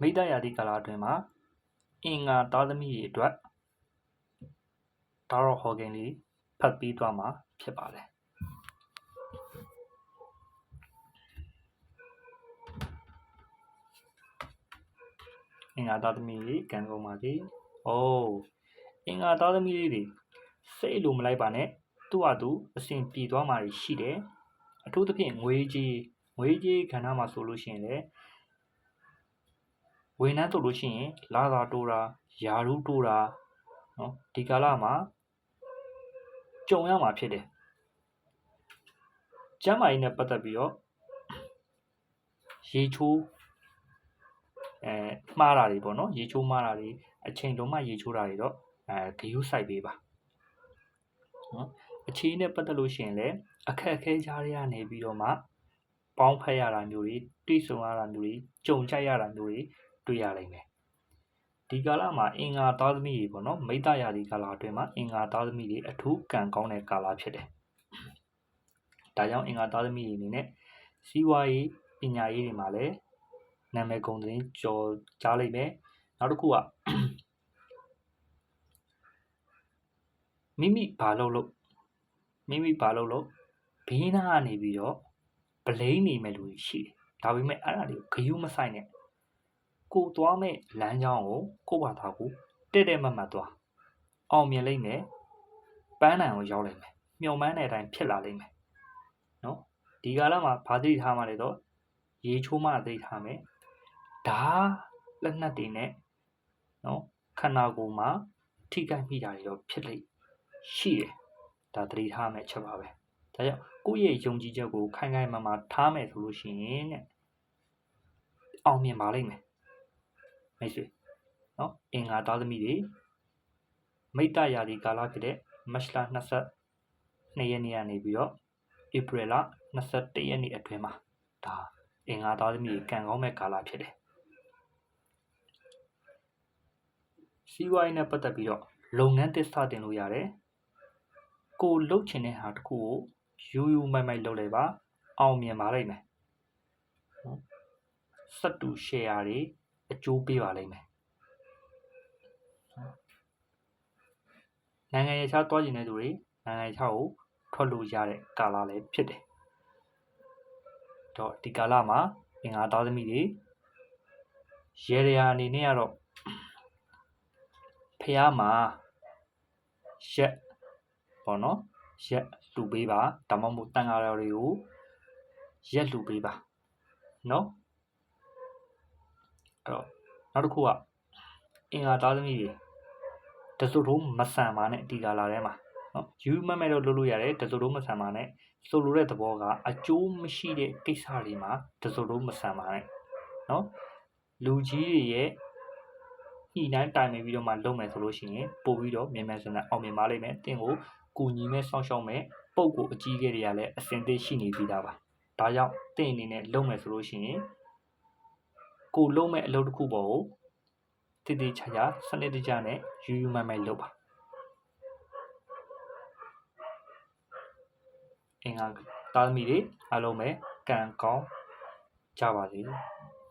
မိတ္တရာသီကာလအတွင်းမှာအင်္ဂါသားသမီးတွေအတွက်ဒါတော့ဟော်ဂိမ်းလေးဖတ်ပြီးသွားမှာဖြစ်ပါတယ်အင်္ဂါသားသမီးတွေကံကုန်ပါစေ။အိုးအင်္ဂါသားသမီးလေးတွေစိတ်လိုမလိုက်ပါနဲ့။သူ့ဟာသူအစဉ်ပြေသွားမှာရှိတယ်။အထူးသဖြင့်ငွေကြီးငွေကြီးခန္ဓာမှာဆိုလို့ရှိရင်လည်း ဝန်ထမ်းဆိုလို့ရှိရင်လာသာတိုးတာယာရုတိုးတာနော်ဒီကာလမှာကြုံရမှာဖြစ်တယ်ကျမ်းမာရေးနဲ့ပတ်သက်ပြီးတော့ရေချိုးအဲမှားတာတွေပေါ့နော်ရေချိုးမှားတာတွေအချိန်လုံးမှရေချိုးတာတွေတော့အဲဂယုစိုက်ပေးပါနော်အခြေနဲ့ပတ်သက်လို့ရှိရင်လည်းအခက်အခဲကြားရနေပြီးတော့မှပေါင်းဖက်ရတာမျိုးတွေတိဆုံရတာမျိုးတွေကြုံကြိုက်ရတာမျိုးတွေ တွေ့ရနိုင်တယ်ဒီကာလမှာအင်္ဂါသားသမီးတွေပေါ့နော်မိတ္တရာဒီကာလအတွင်းမှာအင်္ဂါသားသမီးတွေအထူးကံကောင်းတဲ့ကာလဖြစ်တယ်ဒါကြောင့်အင်္ဂါသားသမီးတွေအနေနဲ့စီးပွားရေးပညာရေးတွေမှာလည်းနာမည်ကုန်သတင်းကျော်ကြားလိမ့်မယ်နောက်တစ်ခုကမိမိဘာလုပ်လို့မိမိဘာလုပ်လို့ဘေးနားကနေပြီးတော့ဗလိန်နေမဲ့လူတွေရှိတယ်ဒါပေမဲ့အဲ့ဒါတွေကိုဂယုမဆိုင်နဲ့ ကိုသွားမဲ့လမ်းကြောင်းကိုကိုယ့်ဘာသာကိုတဲ့တဲ့မတ်မတ်သွားအောင်မြင်လိမ့်မယ်ပန်းနိုင်ကိုရောက်လိမ့်မယ်မျှော်မှန်းတဲ့အတိုင်းဖြစ်လာလိမ့်မယ်နော်ဒီကာလမှာဘာသိထားမှလဲတော့ရေချိုးမှသိထားမယ်ဓာလက်နက်တွေနဲ့နော်ခန္ဓာကိုယ်မှာထိခိုက်မိတာတွေတော့ဖြစ်လိမ့်ရှိတယ်ဒါသတိထားမယ်ချက်ပါပဲဒါကြောင့်ကိုယ့်ရဲ့ယုံကြည်ချက်ကိုခိုင်ခိုင်မာမာထားမယ်ဆိုလို့ရှိရင်တဲ့အောင်မြင်ပါလိမ့်မယ် မိတ်ဆွေနော်အင်္ဂါသားသမီးတွေမိတ္တရာဒီကာလဖြစ်တဲ့မတ်လ22ရက်နေ့ကနေပြီးတော့ဧပြီလ21ရက်နေ့အတွင်းမှာဒါအင်္ဂါသားသမီးကံကောင်းမဲ့ကာလဖြစ်တယ်စီးပွားရေးနဲ့ပတ်သက်ပြီးတော့လုပ်ငန်းသစ်စတင်လို့ရတယ်ကိုလှုပ်ချင်တဲ့ဟာတစ်ခုကိုယူယူမိုက်မိုက်လုပ်လိုက်ပါအောင်မြင်ပါလိမ့်မယ်နော်စက်တူ share တွေ အကျိုးပေးပါလိမ့်မယ်နိုင်ငံရေးခြားတွားကျင်တဲ့သူတွေနိုင်ငံရေးခြားကိုထွက်လို့ရတဲ့ကာလလည်းဖြစ်တယ်တော့ဒီကာလမှာအင်္ဂါသားသမီးတွေရေရရာအနေနဲ့ကတော့ဖះမှာရက်ပေါ့နော်ရက်လှူပေးပါဒါမှမဟုတ်တန်ဃာတော်တွေကိုရက်လှူပေးပါနော် အဲ့တော့နောက်တစ်ခုကအင်္ဂါသားသမီးတွေတစုတို့မဆန်ပါနဲ့ဒီကာလာထဲမှာနော်ယူမမဲ့တော့လုပ်လို့ရတယ်တစုတို့မဆန်ပါနဲ့ဆိုလိုတဲ့သဘောကအကျိုးမရှိတဲ့ကိစ္စတွေမှာတစုတို့မဆန်ပါနဲ့နော်လူကြီးတွေရဲ့ညှိနှိုင်းတိုင်ပင်ပြီးတော့မှလုပ်မယ်ဆိုလို့ရှိရင်ပို့ပြီးတော့မြန်မြန်ဆန်ဆန်အောင်မြင်ပါလိမ့်မယ်။တင့်ကိုကူညီမဲ့စောင့်ရှောက်မဲ့ပုံကိုအကြီးအကဲတွေကလည်းအစင်သေးရှိနေပြီးသားပါ။ဒါကြောင့်တင့်အနေနဲ့လုပ်မယ်ဆိုလို့ရှိရင် ကိုလုံးမဲ့အလုပ်တစ်ခုပေါ်ကိုတည်တည်ချာချာစနစ်တကျနဲ့ယူယူမိုင်မိုင်လုပ်ပါအင်္ဂါသားသမီးတွေအားလုံးပဲကံကောင်းကြပါစေ။